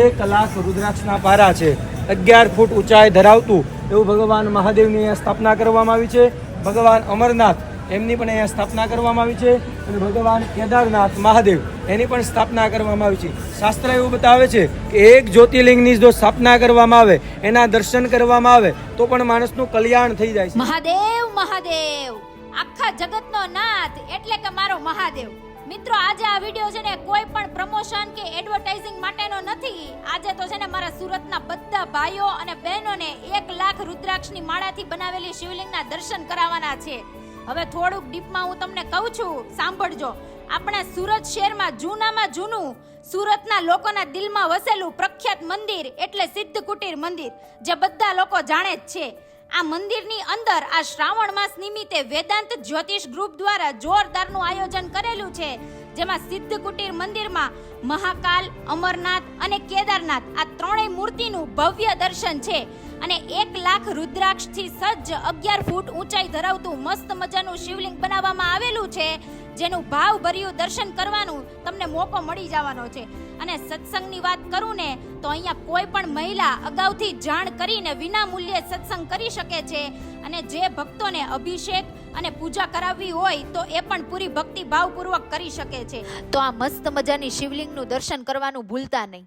એક લાખ રુદ્રાક્ષના પારા છે. અગિયાર ફૂટ ઊંચાઈ ધરાવતું એવું ભગવાન મહાદેવની અહીંયા સ્થાપના કરવામાં આવી છે. ભગવાન અમરનાથ એમની પણ અહીંયા સ્થાપના કરવામાં આવી છે અને ભગવાન કેદારનાથ મહાદેવ એની પણ સ્થાપના કરવામાં આવી છે. શાસ્ત્ર એવું બતાવે છે કે એક જ્યોતિર્લિંગની જો સ્થાપના કરવામાં આવે, એના દર્શન કરવામાં આવે, તો પણ માણસનું કલ્યાણ થઈ જાય મહાદેવ મહાદેવ, આખા જગતનો નાથ એટલે કે મારો મહાદેવ. મિત્રો, આજે આ વિડિયો છે ને કોઈ પણ પ્રમોશન કે એડવર્ટાઇઝિંગ માટેનો નથી. આજે તો છે ને મારા સુરતના બધા ભાઈઓ અને બહેનોને એક લાખ રુદ્રાક્ષની માળાથી બનાવેલી શિવલિંગના દર્શન કરાવવાના છે. હવે થોડુંક ડીપમાં હું તમને કહું છું, સાંભળજો. આપણા સુરત શહેરમાં જૂનામાં જૂનું, સુરતના લોકોના દિલમાં વસેલું પ્રખ્યાત મંદિર એટલે સિદ્ધ કુટીર મંદિર, જે બધા લોકો જાણે જ છે. આ મંદિરની અંદર આ શ્રાવણ માસ નિમિત્તે વેદાંત જ્યોતિષ ગ્રુપ દ્વારા જોરદારનું આયોજન કરેલું છે, જેમાં સિદ્ધ કુટીર મંદિરમાં મહાકાલ, અમરનાથ અને કેદારનાથ આ ત્રણેય મૂર્તિનું ભવ્ય દર્શન છે અને એક લાખ રુદ્રાક્ષથી સજ્જ અગિયાર ફૂટ ઊંચાઈ ધરાવતું મસ્ત મજાનું શિવલિંગ બનાવવામાં આવેલું છે, જેનું ભાવભર્યું દર્શન કરવાનું તમને મોકો મળી જવાનો છે. અને સત્સંગની વાત કરું ને તો અહીંયા કોઈ પણ મહિલા અગાઉથી જાણ કરીને વિના મૂલ્યે સત્સંગ કરી શકે છે. અને જે ભક્તોને અભિષેક અને પૂજા કરાવવી હોય, તો એ પણ પૂરી ભક્તિ ભાવપૂર્વક કરી શકે છે. તો આ મસ્ત મજાની શિવલિંગનું દર્શન કરવાનું ભૂલતા નહીં.